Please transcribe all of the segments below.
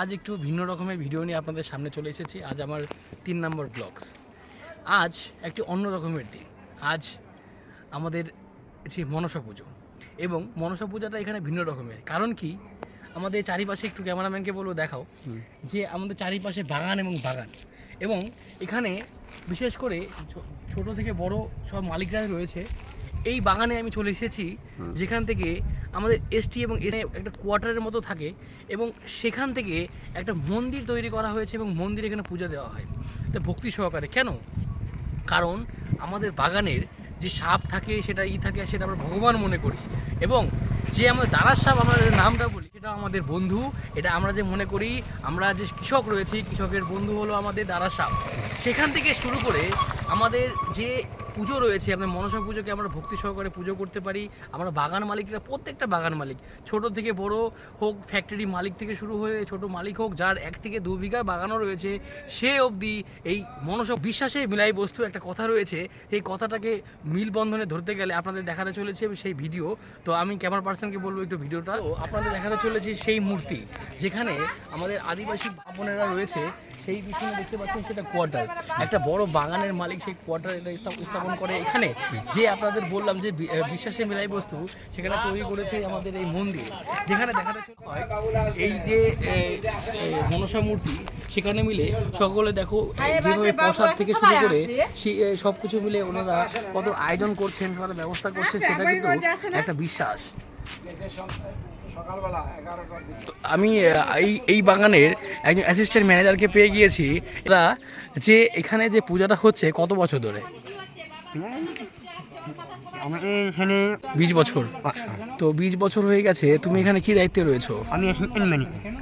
আজ একটু ভিন্ন রকমের ভিডিও নিয়ে আপনাদের সামনে চলে এসেছি। আজ আমার তিন নম্বর ব্লগস আজ একটি অন্য রকমের দিন। আজ আমাদের যে মনসা পুজো। এবং মনসা পূজাটা এখানে ভিন্ন রকমের। কারণ কি? আমাদের চারিপাশে একটু ক্যামেরাম্যানকে বলব দেখাও যে আমাদের চারিপাশে বাগান এবং বাগান। এবং এখানে বিশেষ করে ছোট থেকে বড় সব মালিকরা রয়েছে। এই বাগানে আমি চলে এসেছি যেখান থেকে আমাদের এসটি এবং এখানে একটা কোয়ার্টারের মতো থাকে এবং সেখান থেকে একটা মন্দির তৈরি করা হয়েছে এবং মন্দির এখানে পূজা দেওয়া হয়। তো ভক্তি সহকারে কেন? কারণ আমাদের বাগানের যে সাপ থাকে সেটা ই থাকে সেটা আমরা ভগবান মনে করি এবং যে আমাদের দারার সাপ আমরা নামটা বলি সেটা আমাদের বন্ধু। এটা আমরা যে মনে করি আমরা যে কৃষক রয়েছি কৃষকের বন্ধু হলো আমাদের দারার সাপ। সেখান থেকে শুরু করে আমাদের যে পুজো রয়েছে, আপনার মনসা পুজোকে আমরা ভক্তি সহকারে পুজো করতে পারি। আমরা বাগান মালিকরা, প্রত্যেকটা বাগান মালিক, ছোট থেকে বড় হোক ফ্যাক্টরি মালিক থেকে শুরু হয়ে ছোট মালিক হোক, যার এক থেকে দু বিঘা বাগানও রয়েছে, সে অবধি এই মনসা বিশ্বাসে মিলাই বস্তু একটা কথা রয়েছে। সেই কথাটাকে মিল বন্ধনে ধরতে গেলে আপনাদের দেখাতে চলেছে সেই ভিডিও। তো আমি ক্যামেরা পার্সনকে বলব একটু ভিডিওটা। আপনাদের দেখাতে চলেছি সেই মূর্তি, যেখানে আমাদের আদিবাসী ভাবনেরা রয়েছে সেই পিছনে দেখতে পাচ্ছেন সেটা কোয়ার্টার একটা বড় বাগানের মালিক সেই কোয়ার্টার এটা স্থাপন করে এখানে। যে আপনাদের বললাম যে বিশ্বাসে মিলাই বস্তু সেখানে তৈরি করেছে আমাদের এই মন্দির। যেখানে দেখা যাচ্ছে এই যে মনসা মূর্তি সেখানে মিলে সকলে দেখো যেভাবে প্রসাদ থেকে শুরু করে সব কিছু মিলে ওনারা কত আয়োজন করছেন সবার ব্যবস্থা করছেন সেটা কিন্তু একটা বিশ্বাস। আমি এই এই বাগানের একজন অ্যাসিস্ট্যান্ট ম্যানেজারকে পেয়ে গিয়েছি। এরা যে এখানে যে পূজাটা হচ্ছে কত বছর ধরে? এখানে বিশ বছর। তো বিশ বছর হয়ে গেছে তুমি এখানে কি দায়িত্বে রয়েছো? আমি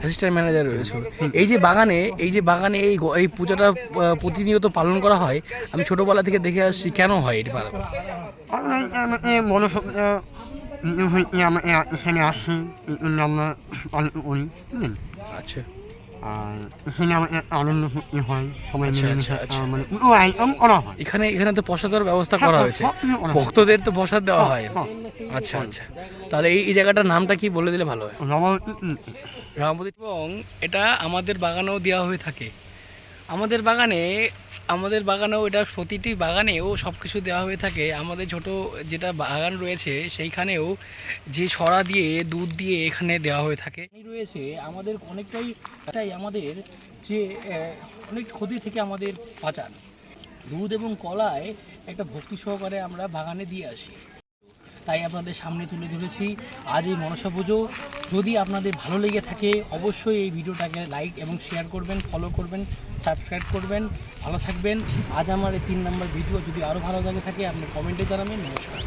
অ্যাসিস্ট্যান্ট ম্যানেজার রয়েছো। এই যে বাগানে এই যে বাগানে এই এই পূজাটা প্রতিনিয়ত পালন করা হয় আমি ছোটোবেলা থেকে দেখে আসছি কেন হয় এটা পালন এখানে আসি আচ্ছা আর এখানে আনন্দ হয়। মানে এখানে এখানে তো প্রসাদের ব্যবস্থা করা হয়েছে। হয়। ভক্তদের তো প্রসাদ দেওয়া হয়। আচ্ছা আচ্ছা। তাহলে এই জায়গাটার নামটা কি বলে দিলে ভালো হয়? এবং এটা আমাদের বাগানেও দেওয়া হয়ে থাকে। আমাদের বাগানে আমাদের বাগানেও এটা প্রতিটি বাগানেও সব কিছু দেওয়া হয়ে থাকে। আমাদের ছোট যেটা বাগান রয়েছে, সেইখানেও যে ছড়া দিয়ে, দুধ দিয়ে এখানে দেওয়া হয়ে থাকে। রয়েছে আমাদের অনেকটাই, এটাই আমাদের যে অনেক ক্ষতি থেকে আমাদের বাঁচান। দুধ এবং কলায় একটা ভক্তি সহকারে আমরা বাগানে দিয়ে আসি। তাই আপনাদের সামনে তুলে ধরেছি। আজ এই মনসা পুজো। যদি আপনাদের ভালো লেগে থাকে, অবশ্যই এই ভিডিওটাকে লাইক এবং শেয়ার করবেন ফলো করবেন সাবস্ক্রাইব করবেন। ভালো থাকবেন। আজ আমার এই তিন নম্বর ভিডিও যদি আরও ভালো লাগে থাকে, আপনি কমেন্টে জানাবেন। নমস্কার।